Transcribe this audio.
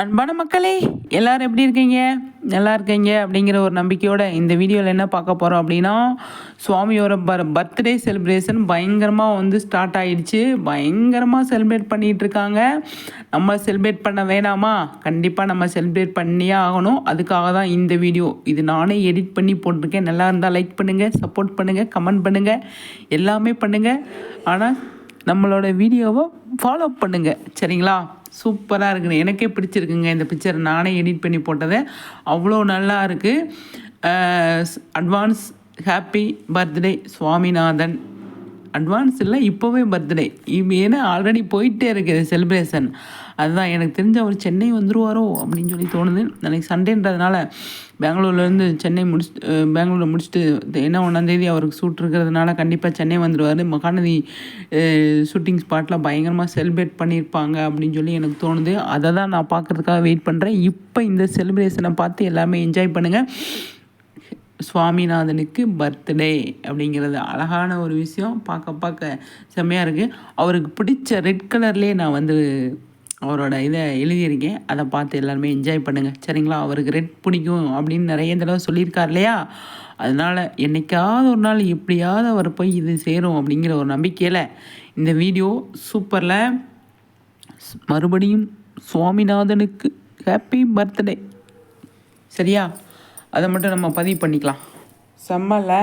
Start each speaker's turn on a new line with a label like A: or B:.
A: அன்பான மக்களே எல்லோரும் எப்படி இருக்கீங்க? நல்லா இருக்கீங்க அப்படிங்கிற ஒரு நம்பிக்கையோட இந்த வீடியோவில் என்ன பார்க்க போகிறோம் அப்படின்னா சுவாமியோட பர் பர்த்டே செலிப்ரேஷன் பயங்கரமாக வந்து ஸ்டார்ட் ஆகிடுச்சு பயங்கரமாக செலிப்ரேட் பண்ணிகிட்டு இருக்காங்க. நம்ம செலிப்ரேட் பண்ண வேணாமா? கண்டிப்பாக நம்ம செலிப்ரேட் பண்ணியே ஆகணும். அதுக்காக தான் இந்த வீடியோ. இது நானே எடிட் பண்ணி போட்டிருக்கேன். நல்லா இருந்தால் லைக் பண்ணுங்கள் சப்போர்ட் பண்ணுங்கள் கமெண்ட் பண்ணுங்கள் எல்லாமே பண்ணுங்கள் ஆனால் நம்மளோட வீடியோவை ஃபாலோ பண்ணுங்கள் சரிங்களா? சூப்பராக இருக்குங்க எனக்கே பிடிச்சிருக்குங்க இந்த பிக்சர் நானே எடிட் பண்ணி போட்டதை. அவ்வளோ நல்லா இருக்குது advance happy birthday Swaminathan. Advance இல்லை இப்போவே பர்த்டே இப்போ ஏன்னா ஆல்ரெடி போயிட்டே இருக்குது செலிப்ரேஷன் அதுதான் எனக்கு தெரிஞ்ச அவர் சென்னை வந்துருவாரோ அப்படின்னு சொல்லி தோணுது. அன்றைக்கி சண்டேன்றதுனால பெங்களூர்லேருந்து சென்னை முடிச்சு பெங்களூரில் முடிச்சுட்டு என்ன ஒன்றாந்தேதி அவருக்கு ஷூட் இருக்கிறதுனால கண்டிப்பாக சென்னை வந்துடுவார் மகாநதி ஷூட்டிங் ஸ்பாட்டில் பயங்கரமாக செலிப்ரேட் பண்ணியிருப்பாங்க அப்படின்னு சொல்லி எனக்கு தோணுது. அதை தான் நான் பார்க்குறதுக்காக வெயிட் பண்ணுறேன் இப்போ இந்த செலிப்ரேஷனை பார்த்து எல்லாமே என்ஜாய் பண்ணுங்கள் சுவாமிநாதனுக்கு பர்த்டே அப்படிங்கிறது அழகான ஒரு விஷயம். பார்க்க பார்க்க செம்மையாக இருக்குது அவருக்கு பிடிச்ச ரெட் கலர்லேயே நான் வந்து அவரோட இதை எழுதியிருக்கேன். அதை பார்த்து எல்லாருமே என்ஜாய் பண்ணுங்கள் சரிங்களா? அவருக்கு ரெட் பிடிக்கும் அப்படின்னு நிறைய தடவை சொல்லியிருக்கார் இல்லையா? அதனால் என்றைக்காவது ஒரு நாள் எப்படியாவது அவர் போய் இது சேரும் அப்படிங்கிற ஒரு நம்பிக்கையில் இந்த வீடியோ சூப்பரில். மறுபடியும் சுவாமிநாதனுக்கு ஹாப்பி பர்த்டே சரியா? அதை மட்டும் நம்ம பதிவு பண்ணிக்கலாம். செம்மலை.